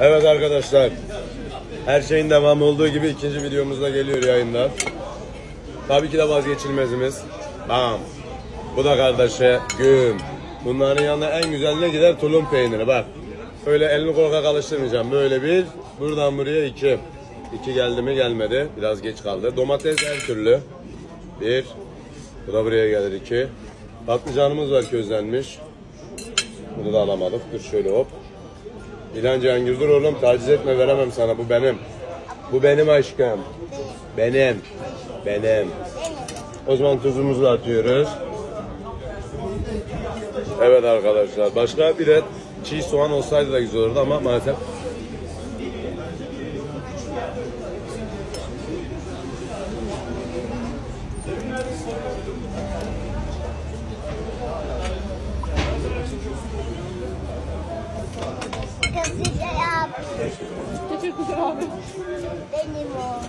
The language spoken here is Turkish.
Evet arkadaşlar. Her şeyin devamı olduğu gibi ikinci videomuz da geliyor yayında. Tabii ki de vazgeçilmezimiz. Bam. Bu da kardeşe güm. Bunların yanına en güzeline gider tulum peyniri bak. Öyle elini korkak alıştırmayacağım. Böyle bir, buradan buraya iki. İki geldi mi gelmedi. Biraz geç kaldı. Domates her türlü. Bir. Bu da buraya gelir iki. Patlıcanımız var közlenmiş. Bunu da alamadık. Dur şöyle hop. İlan Cihangir dur oğlum taciz etme veremem sana bu benim. Bu benim aşkım. Benim. Benim. O zaman tuzumuzu atıyoruz. Evet arkadaşlar başka bir et çiğ soğan olsaydı da güzel olurdu ama maalesef Teşekkürler abi. Teşekkürler. Benim o.